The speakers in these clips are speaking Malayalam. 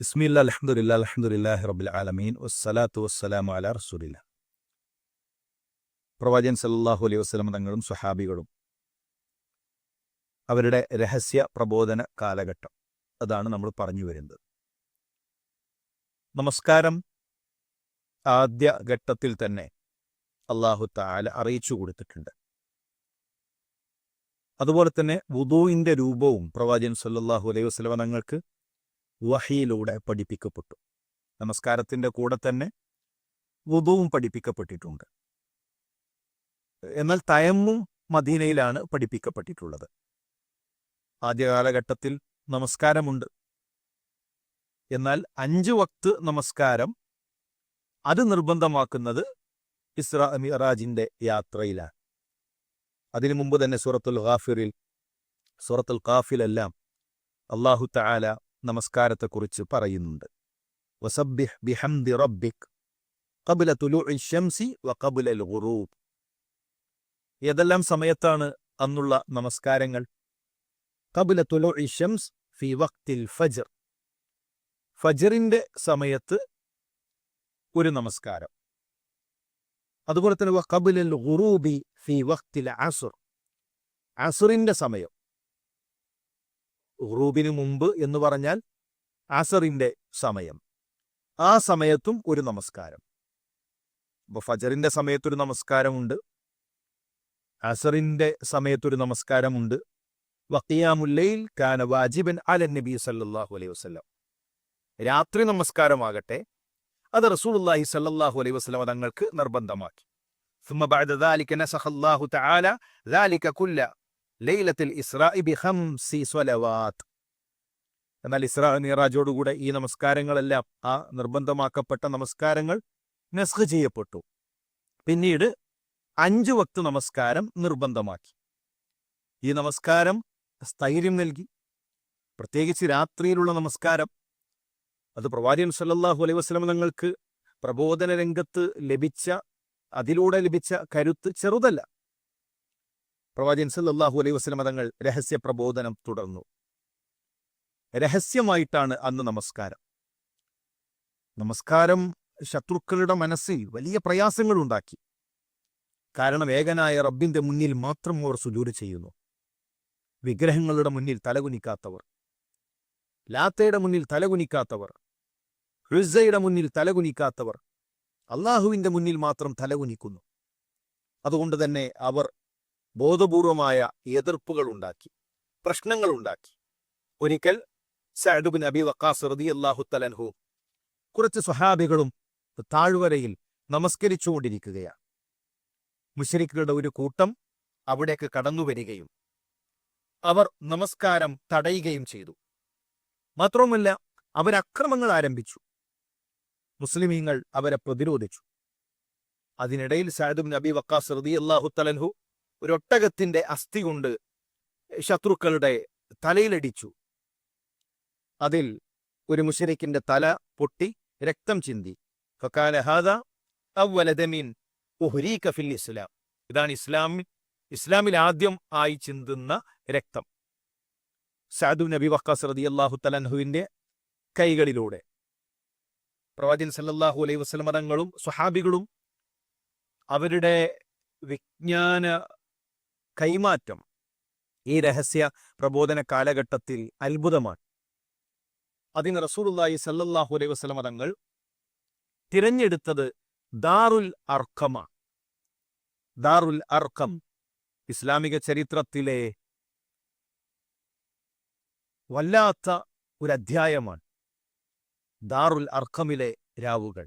ഇസ്മില്ല ആലമീൻ. വസ്സലാത്തു വസ്സലാമു പ്രവാചകൻ സല്ലല്ലാഹു അലൈഹി വസ്ലം തങ്ങളും സ്വഹാബികളും അവരുടെ രഹസ്യ പ്രബോധന കാലഘട്ടം. അതാണ് നമ്മൾ പറഞ്ഞു വരുന്നത്. നമസ്കാരം ആദ്യ ഘട്ടത്തിൽ തന്നെ അള്ളാഹു താല അറിയിച്ചു കൊടുത്തിട്ടുണ്ട്. അതുപോലെ തന്നെ വുദൂയിന്റെ രൂപവും പ്രവാചകൻ സല്ലാഹു അലൈഹി വസല്ലമ തങ്ങൾക്ക് വഹിയിലൂടെ പഠിപ്പിക്കപ്പെട്ടു. നമസ്കാരത്തിന്റെ കൂടെ തന്നെ വുദുവും പഠിപ്പിക്കപ്പെട്ടിട്ടുണ്ട്. എന്നാൽ തയമ്മും മദീനയിലാണ് പഠിപ്പിക്കപ്പെട്ടിട്ടുള്ളത്. ആദ്യ കാലഘട്ടത്തിൽ നമസ്കാരമുണ്ട്. എന്നാൽ അഞ്ച് വക്ത് നമസ്കാരം അത് നിർബന്ധമാക്കുന്നത് ഇസ്രാ മിറാജിന്റെ യാത്രയിലാണ്. അതിനു മുമ്പ് തന്നെ സൂറത്തുൽ ഖാഫിറിൽ സൂറത്തുൽ ഖാഫിലെല്ലാം അള്ളാഹു തആല നമസ്കാരത്തെക്കുറിച്ച് പറയുന്നുണ്ട്. വസബ്ബിഹ് ബിഹംദി റബ്ബിക് ഖബ്ല തുലൂഇ ഷംസി വ ഖബ്ല അൽ ഖുറൂബ് ഏതെല്ലാം സമയത്താണ് അന്നുള്ള നമസ്കാരങ്ങൾ? കബുല തുലൂഇ ഷംസ് ഫി വഖ്തിൽ ഫജ്ർ. ഫജറിന്റെ സമയത്ത് ഒരു നമസ്കാരം. അതുപോലെ തന്നെ കബുലൽ ഖുറൂബി ഫി വഖ്തിൽ അസുർ. അസുറിന്റെ സമയം. ഖുറൂബിന് മുമ്പ് എന്ന് പറഞ്ഞാൽ അസറിന്റെ സമയം ആ സമയത്തും ഒരു നമസ്കാരം അപ്പൊ ഫജറിന്റെ സമയത്തൊരു നമസ്കാരമുണ്ട് അസറിന്റെ സമയത്തൊരു നമസ്കാരമുണ്ട് വക്കിയാമുല്ലയിൽ കാന വാജിബൻ അലൻ നബി സല്ലല്ലാഹു അലൈഹി വസല്ലം രാത്രി നമസ്കാരമാകട്ടെ അത് റസൂലുള്ളാഹി സല്ലല്ലാഹു അലൈഹി വസല്ലം തങ്ങൾക്ക് നിർബന്ധമാക്കി ثم بعد ذلك نسخ الله تعالى ذلك كل ലൈലത്തിൽ സ്വലവാത്ത്. എന്നാൽ ഇസ്രാ നീറാജോടുകൂടെ ഈ നമസ്കാരങ്ങളെല്ലാം ആ നിർബന്ധമാക്കപ്പെട്ട നമസ്കാരങ്ങൾ നസ്ഖ് ചെയ്യപ്പെട്ടു. പിന്നീട് അഞ്ചു വക്ത് നമസ്കാരം നിർബന്ധമാക്കി. ഈ നമസ്കാരം സ്ഥൈര്യം നൽകി. പ്രത്യേകിച്ച് രാത്രിയിലുള്ള നമസ്കാരം. അത് പ്രവാചകൻ സല്ലാഹു അലൈഹി വസ്ലം തങ്ങൾക്ക് പ്രബോധന രംഗത്ത് ലഭിച്ച അതിലൂടെ ലഭിച്ച കരുത്ത് ചെറുതല്ല. പ്രവാചകൻ സല്ലല്ലാഹു അലൈഹി വസല്ലം തങ്ങൾ രഹസ്യ പ്രബോധനം തുടർന്നു. രഹസ്യമായിട്ടാണ് അന്ന് നമസ്കാരം. നമസ്കാരം ശത്രുക്കളുടെ മനസ്സിൽ വലിയ പ്രയാസങ്ങൾ ഉണ്ടാക്കി. കാരണം ഏകനായ റബ്ബിന്റെ മുന്നിൽ മാത്രം അവർ സുജൂര് ചെയ്യുന്നു. വിഗ്രഹങ്ങളുടെ മുന്നിൽ തലകുനിക്കാത്തവർ ലാത്തയുടെ മുന്നിൽ തലകുനിക്കാത്തവർ ഹൃസയുടെ മുന്നിൽ തലകുനിക്കാത്തവർ അള്ളാഹുവിന്റെ മുന്നിൽ മാത്രം തലകുനിക്കുന്നു. അതുകൊണ്ട് തന്നെ അവർ ബോധപൂർവമായ എതിർപ്പുകൾ ഉണ്ടാക്കി പ്രശ്നങ്ങൾ ഉണ്ടാക്കി. ഒരിക്കൽ സഅദുബിൻ അബി വക്കാസ് റതി അള്ളാഹു തലൻഹു കുറച്ച് സ്വഹാബികളും താഴ്വരയിൽ നമസ്കരിച്ചുകൊണ്ടിരിക്കുകയാണ്. മുഷരിക്കുകളുടെ ഒരു കൂട്ടം അവിടേക്ക് കടന്നു വരികയും അവർ നമസ്കാരം തടയുകയും ചെയ്തു. മാത്രവുമല്ല അവരക്രമങ്ങൾ ആരംഭിച്ചു. മുസ്ലിമീങ്ങൾ അവരെ പ്രതിരോധിച്ചു. അതിനിടയിൽ സാദുബിൻ നബി വക്കാസ് റതി അള്ളാഹു തലൻഹു ഒരു ഒട്ടകത്തിന്റെ അസ്ഥി കൊണ്ട് ശത്രുക്കളുടെ തലയിലടിച്ചു. അതിൽ ഒരു മുഷരിക്കിന്റെ തല പൊട്ടി രക്തം ചിന്തി. ഫിൽ ഇസ്ലാം. ഇതാണ് ഇസ്ലാമിൽ ഇസ്ലാമിൽ ആദ്യം ആയി ചിന്തുന്ന രക്തം. സാദു നബി വക്കാസ് റതി അള്ളാഹു തലൻഹുവിന്റെ കൈകളിലൂടെ. പ്രവാചകൻ സല്ലാഹു അലൈഹി വസ്ലമതങ്ങളും സ്വഹാബികളും അവരുടെ വിജ്ഞാന കൈമാറ്റം. ഈ രഹസ്യ പ്രബോധന കാലഘട്ടത്തിൽ അത്ഭുതമാണ്. അതിന് റസൂലുള്ളാഹി സല്ലല്ലാഹു അലൈഹി വസല്ലം തങ്ങൾ തിരഞ്ഞെടുത്തത് ദാറുൽ അർക്കമാണ് ദാറുൽ അർക്കം ഇസ്ലാമിക ചരിത്രത്തിലെ വല്ലാത്ത ഒരു അധ്യായമാണ്. ദാറുൽ അർക്കമിലെ രാവുകൾ.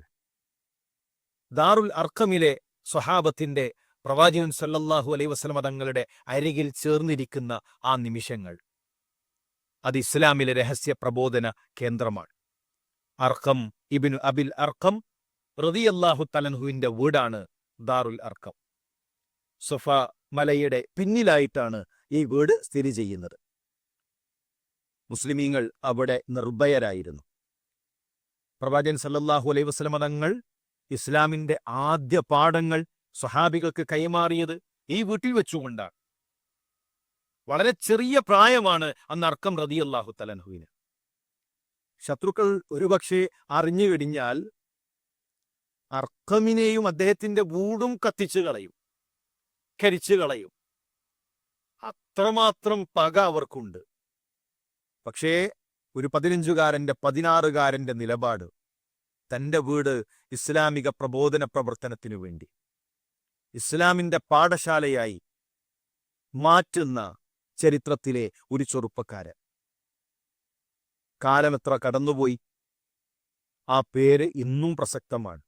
ദാറുൽ അർക്കമിലെ സ്വഹാബത്തിന്റെ പ്രവാചകൻ സല്ലല്ലാഹു അലൈ വസ്ലമ തങ്ങളുടെ അരികിൽ ചേർന്നിരിക്കുന്ന ആ നിമിഷങ്ങൾ. അത് ഇസ്ലാമിലെ രഹസ്യ പ്രബോധന കേന്ദ്രമാണ്. അർക്കം ഇബിനു അബിൽ അർക്കം റതിയല്ലാഹു തലൻഹുവിന്റെ വീടാണ് ദാറുൽ അർക്കം സുഫ മലയുടെ പിന്നിലായിട്ടാണ് ഈ വീട് സ്ഥിതി ചെയ്യുന്നത്. മുസ്ലിമീങ്ങൾ അവിടെ നിർഭയരായിരുന്നു. പ്രവാചകൻ സല്ലല്ലാഹു അലൈഹി വസല്ലമ തങ്ങൾ ഇസ്ലാമിന്റെ ആദ്യ പാഠങ്ങൾ സ്വഹാബികൾക്ക് കൈമാറിയത് ഈ വീട്ടിൽ വെച്ചുകൊണ്ടാണ്. വളരെ ചെറിയ പ്രായമാണ് അന്ന് അർക്കം റതിയല്ലാഹു തലൻഹുവിന് ശത്രുക്കൾ ഒരുപക്ഷെ അറിഞ്ഞു കഴിഞ്ഞാൽ അർക്കമിനെയും അദ്ദേഹത്തിന്റെ വീടും കത്തിച്ചു കളയും കരിച്ചു കളയും. അത്രമാത്രം പക അവർക്കുണ്ട്. പക്ഷേ ഒരു പതിനഞ്ചുകാരന്റെ പതിനാറുകാരന്റെ നിലപാട് തന്റെ വീട് ഇസ്ലാമിക പ്രബോധന പ്രവർത്തനത്തിനു വേണ്ടി. ഇസ്ലാമിന്റെ പാഠശാലയായി മാറ്റുന്ന ചരിത്രത്തിലെ ഒരു ചെറുപ്പക്കാരൻ. കാലമെത്ര കടന്നുപോയി? ആ പേര് ഇന്നും പ്രസക്തമാണ്.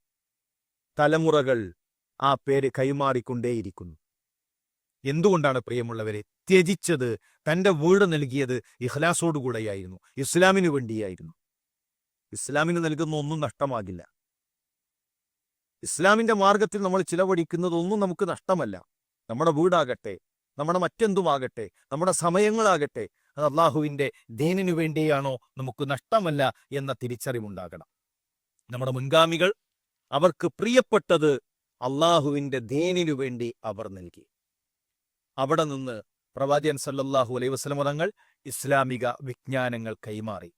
തലമുറകൾ ആ പേര് കൈമാറിക്കൊണ്ടേയിരിക്കുന്നു. എന്തുകൊണ്ടാണ് പ്രിയമുള്ളവരെ ത്യജിച്ചത് തന്റെ വീട് നൽകിയത് ഇഹ്ലാസോടുകൂടെയായിരുന്നു ഇസ്ലാമിനു വേണ്ടിയായിരുന്നു. ഇസ്ലാമിന് നൽകുന്ന ഒന്നും നഷ്ടമാകില്ല. ഇസ്ലാമിന്റെ മാർഗത്തിൽ നമ്മൾ ചിലവഴിക്കുന്നതൊന്നും നമുക്ക് നഷ്ടമല്ല. നമ്മുടെ വീടാകട്ടെ നമ്മുടെ മറ്റെന്തുമാകട്ടെ നമ്മുടെ സമയങ്ങളാകട്ടെ അത് അള്ളാഹുവിന്റെ ദീനിനു വേണ്ടിയാണോ നമുക്ക് നഷ്ടമല്ല എന്ന തിരിച്ചറിവുണ്ടാകണം. നമ്മുടെ മുൻഗാമികൾ അവർക്ക് പ്രിയപ്പെട്ടത് അള്ളാഹുവിന്റെ ദീനിനു വേണ്ടി അവർ നൽകി. അവിടെ നിന്ന് പ്രവാചകൻ സല്ലല്ലാഹു അലൈഹി വസല്ലം തങ്ങൾ ഇസ്ലാമിക വിജ്ഞാനങ്ങൾ കൈമാറി.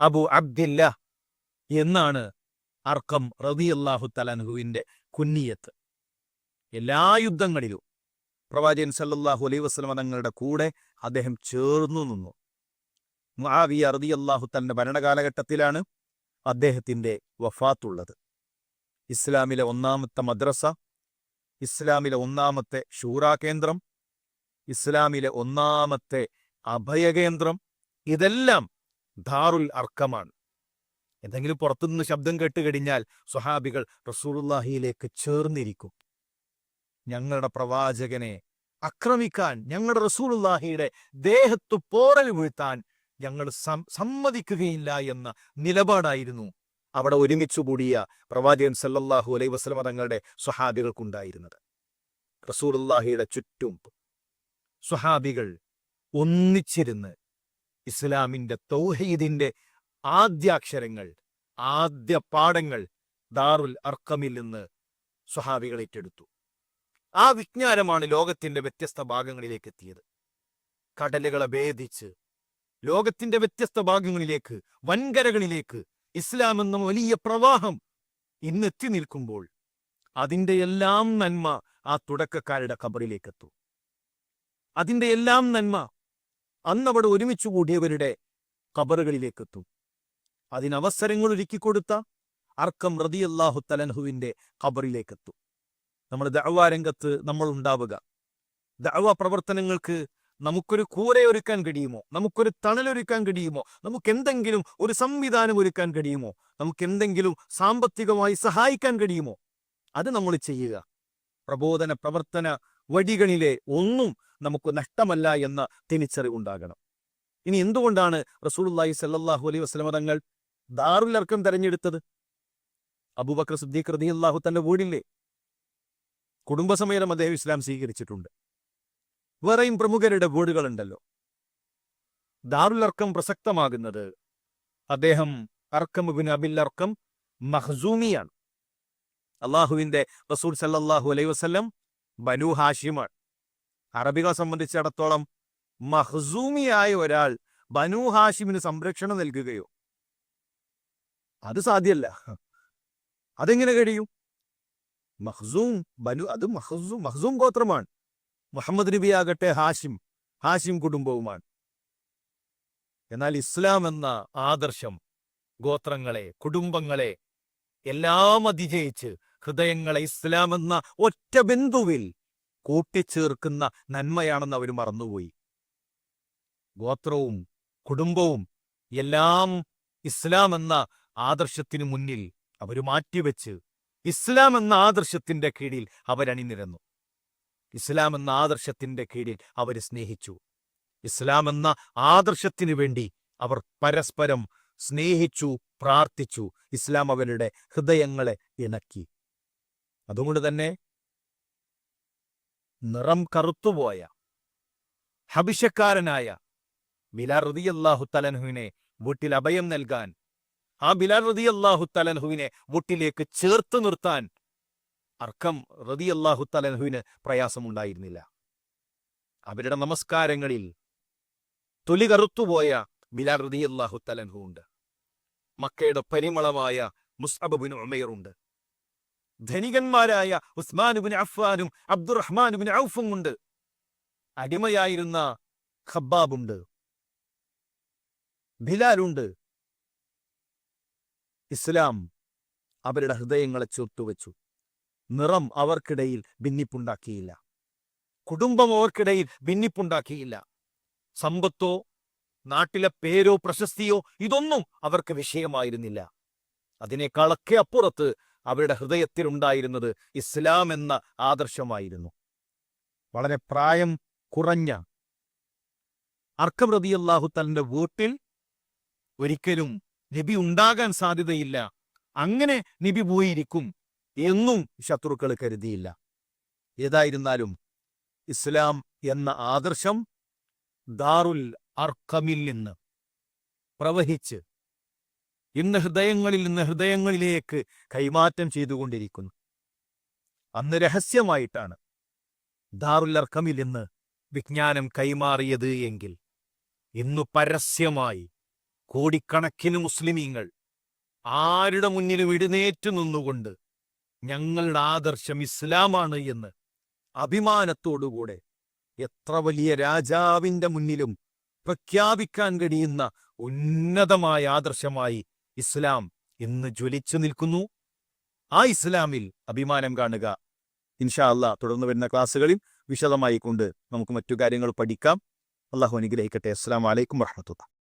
അബു അബ്ദില്ല എന്നാണ് അർക്കം റളിയല്ലാഹു തലൻഹുവിന്റെ കുന്നിയത്ത്. എല്ലാ യുദ്ധങ്ങളിലും പ്രവാചകൻ സല്ലാഹു അലൈ വസ്ലമ തങ്ങളുടെ കൂടെ അദ്ദേഹം ചേർന്നു നിന്നു. മുആവിയ റളിയല്ലാഹു തന്റെ ഭരണകാലഘട്ടത്തിലാണ് അദ്ദേഹത്തിന്റെ വഫാത്തുള്ളത്. ഇസ്ലാമിലെ ഒന്നാമത്തെ മദ്രസ ഇസ്ലാമിലെ ഒന്നാമത്തെ ഷൂറാ കേന്ദ്രം ഇസ്ലാമിലെ ഒന്നാമത്തെ അഭയകേന്ദ്രം ഇതെല്ലാം ധാറുൽ അർക്കമാണ്. എന്തെങ്കിലും പുറത്തുനിന്ന് ശബ്ദം കേട്ട് കഴിഞ്ഞാൽ സ്വഹാബികൾ റസൂലുള്ളാഹിയിലേക്ക് ചേർന്നിരിക്കും. ഞങ്ങളുടെ പ്രവാചകനെ ആക്രമിക്കാൻ ഞങ്ങളുടെ റസൂലുള്ളാഹിയുടെ ദേഹത്തു പോറൽ വീഴ്ത്താൻ ഞങ്ങൾ സമ്മതിക്കുകയില്ല എന്ന നിലപാടായിരുന്നു അവിടെ ഒരുമിച്ചു കൂടിയ പ്രവാചകൻ സല്ലല്ലാഹു അലൈ വസ്ലമ തങ്ങളുടെ സ്വഹാബികൾക്കുണ്ടായിരുന്നത്. റസൂലുള്ളാഹിയുടെ ചുറ്റും സ്വഹാബികൾ ഒന്നിച്ചിരുന്ന് ഇസ്ലാമിന്റെ തൗഹീദിന്റെ ആദ്യാക്ഷരങ്ങൾ ആദ്യ പാഠങ്ങൾ ദാറുൽ അർക്കമിൽ നിന്ന് സ്വഹാബികൾ ഏറ്റെടുത്തു. ആ വിജ്ഞാനമാണ് ലോകത്തിന്റെ വ്യത്യസ്ത ഭാഗങ്ങളിലേക്ക് എത്തിയത്. കടലുകളെ ഭേദിച്ച് ലോകത്തിന്റെ വ്യത്യസ്ത ഭാഗങ്ങളിലേക്ക് വൻകരകളിലേക്ക് ഇസ്ലാം എന്ന വലിയ പ്രവാഹം ഇന്നെത്തി നിൽക്കുമ്പോൾ അതിന്റെ എല്ലാം നന്മ ആ തുടക്കക്കാരുടെ ഖബറിലേക്കെത്തും. അതിന്റെ എല്ലാം നന്മ അന്നവിടെ ഒരുമിച്ചു കൂടിയവരുടെ ഖബറുകളിലേക്കെത്തും. അതിനവസരങ്ങൾ ഒരുക്കിക്കൊടുത്ത അർക്കം റതിയല്ലാഹു തലൻഹുവിന്റെ ഖബറിലേക്കെത്തും. നമ്മൾ ദഅവാ രംഗത്ത് നമ്മൾ ഉണ്ടാവുക ദഅവ പ്രവർത്തനങ്ങൾക്ക് നമുക്കൊരു കൂരയൊരുക്കാൻ കഴിയുമോ? നമുക്കൊരു തണലൊരുക്കാൻ കഴിയുമോ? നമുക്ക് എന്തെങ്കിലും ഒരു സംവിധാനം ഒരുക്കാൻ കഴിയുമോ? നമുക്ക് എന്തെങ്കിലും സാമ്പത്തികമായി സഹായിക്കാൻ കഴിയുമോ? അത് നമ്മൾ ചെയ്യുക. പ്രബോധന പ്രവർത്തന വഴികളിലെ ഒന്നും നമുക്ക് നഷ്ടമല്ല എന്ന തിരിച്ചറിവുണ്ടാകണം ഇനി എന്തുകൊണ്ടാണ് റസൂലുള്ളാഹി സല്ലാഹു അലൈഹി വസല്ലമ തങ്ങൾ ദാറുൽ തെരഞ്ഞെടുത്തത്. അബൂബക്കർ സിദ്ദീഖ് അള്ളാഹു തന്റെ വീടില്ലേ? കുടുംബസമേതം അദ്ദേഹം ഇസ്ലാം സ്വീകരിച്ചിട്ടുണ്ട്. വേറെയും പ്രമുഖരുടെ വീടുകളുണ്ടല്ലോ. ദാറുൽ അർക്കം പ്രസക്തമാകുന്നത് അദ്ദേഹം അർക്കം ഇബ്നു അബിൽ അള്ളാഹുവിന്റെ റസൂൽ സല്ലാഹു അലൈ വസ്ലം ബനു ഹാഷിമാണ്. അറബികളെ സംബന്ധിച്ചിടത്തോളം മഹ്സൂമിയായ ഒരാൾ ബനു ഹാഷിമിന് സംരക്ഷണം നൽകുകയോ അത് സാധ്യല്ല. അതെങ്ങനെ കഴിയും? മഹ്സൂം ബനു അത് മഹ്സൂം മഹ്സൂം ഗോത്രമാണ്. മുഹമ്മദ് നബി ആകട്ടെ ഹാഷിം ഹാഷിം കുടുംബവുമാണ്. എന്നാൽ ഇസ്ലാം എന്ന ആദർശം ഗോത്രങ്ങളെ കുടുംബങ്ങളെ എല്ലാം അതിജയിച്ച് ഹൃദയങ്ങളെ ഇസ്ലാം എന്ന ഒറ്റ ബിന്ദുവിൽ കൂട്ടിച്ചേർക്കുന്ന നന്മയാണെന്ന് അവർ മറന്നുപോയി. ഗോത്രവും കുടുംബവും എല്ലാം ഇസ്ലാം എന്ന ആദർശത്തിനു മുന്നിൽ അവർ മാറ്റിവെച്ച് ഇസ്ലാം എന്ന ആദർശത്തിന്റെ കീഴിൽ അവരണിനിരന്നു ഇസ്ലാം എന്ന ആദർശത്തിന്റെ കീഴിൽ അവർ സ്നേഹിച്ചു. ഇസ്ലാം എന്ന ആദർശത്തിനു വേണ്ടി അവർ പരസ്പരം സ്നേഹിച്ചു പ്രാർത്ഥിച്ചു. ഇസ്ലാം അവരുടെ ഹൃദയങ്ങളെ ഇണക്കി. അതുകൊണ്ട് തന്നെ നിറം കറുത്തുപോയ ഹബിഷക്കാരനായ ബിലാൽ റതിയല്ലാഹു തലൻഹുവിനെ വീട്ടിൽ അഭയം നൽകാൻ ആ ബിലാൽ റതി അള്ളാഹു തലൻഹുവിനെ മുട്ടിലേക്ക് ചേർത്ത് നിർത്താൻ അർക്കം റതി അള്ളാഹു തലൻഹുവിന് പ്രയാസമുണ്ടായിരുന്നില്ല. അവരുടെ നമസ്കാരങ്ങളിൽ തൊലി കറുത്തുപോയ ബിലാൽ റതി അള്ളാഹു തലൻഹു ഉണ്ട്. മക്കയുടെ പരിമളമായ മുസ്അബുബിൻ ഉമയറുണ്ട് ധനികന്മാരായ ഉസ്മാനുബിൻ അഫ്വാനും അബ്ദുറഹ്മാനുബിൻ ഔഫും ഉണ്ട്. അടിമയായിരുന്ന ഖബ്ബാബുണ്ട് ബിലാലുണ്ട് ഇസ്ലാം അവരുടെ ഹൃദയങ്ങളെ ചേർത്തുവെച്ചു. നിറം അവർക്കിടയിൽ ഭിന്നിപ്പുണ്ടാക്കിയില്ല. കുടുംബം അവർക്കിടയിൽ ഭിന്നിപ്പുണ്ടാക്കിയില്ല. സമ്പത്തോ നാട്ടിലെ പേരോ പ്രശസ്തിയോ ഇതൊന്നും അവർക്ക് വിഷയമായിരുന്നില്ല. അതിനേക്കാളൊക്കെ അപ്പുറത്ത് അവരുടെ ഹൃദയത്തിലുണ്ടായിരുന്നത് ഇസ്ലാം എന്ന ആദർശമായിരുന്നു. വളരെ പ്രായം കുറഞ്ഞ അർക്കം റതിയല്ലാഹു തന്റെ വീട്ടിൽ ഒരിക്കലും നബി ഉണ്ടാകാൻ സാധ്യതയില്ല. അങ്ങനെ നബി പോയിരിക്കും എന്നും ശത്രുക്കൾ കരുതിയില്ല. ഏതായിരുന്നാലും ഇസ്ലാം എന്ന ആദർശം ദാറുൽ അർക്കമിൽ നിന്ന് പ്രവഹിച്ച് ഇന്ന് ഹൃദയങ്ങളിൽ നിന്ന് ഹൃദയങ്ങളിലേക്ക് കൈമാറ്റം ചെയ്തുകൊണ്ടിരിക്കുന്നു. അന്ന് രഹസ്യമായിട്ടാണ് ദാറുൽ അർക്കമിൽ നിന്ന് വിജ്ഞാനം കൈമാറിയത് എങ്കിൽ ഇന്നു പരസ്യമായി കോടിക്കണക്കിന് മുസ്ലിമീങ്ങൾ ആരുടെ മുന്നിലും ഇടുന്നേറ്റു നിന്നുകൊണ്ട് ഞങ്ങളുടെ ആദർശം ഇസ്ലാമാണ് എന്ന് അഭിമാനത്തോടുകൂടെ എത്ര വലിയ രാജാവിന്റെ മുന്നിലും പ്രഖ്യാപിക്കാൻ കഴിയുന്ന ഉന്നതമായ ആദർശമായി ഇസ്ലാം ഇന്ന് ജ്വലിച്ചു നിൽക്കുന്നു. ആ ഇസ്ലാമിൽ അഭിമാനം കാണുക. ഇൻഷാ അല്ലാ തുടർന്ന് വരുന്ന ക്ലാസ്സുകളിൽ വിശദമായി കൊണ്ട് നമുക്ക് മറ്റു കാര്യങ്ങൾ പഠിക്കാം. അള്ളാഹു അനുഗ്രഹിക്കട്ടെ. അസ്സാം വലൈക്കും വർഹമത്തുള്ള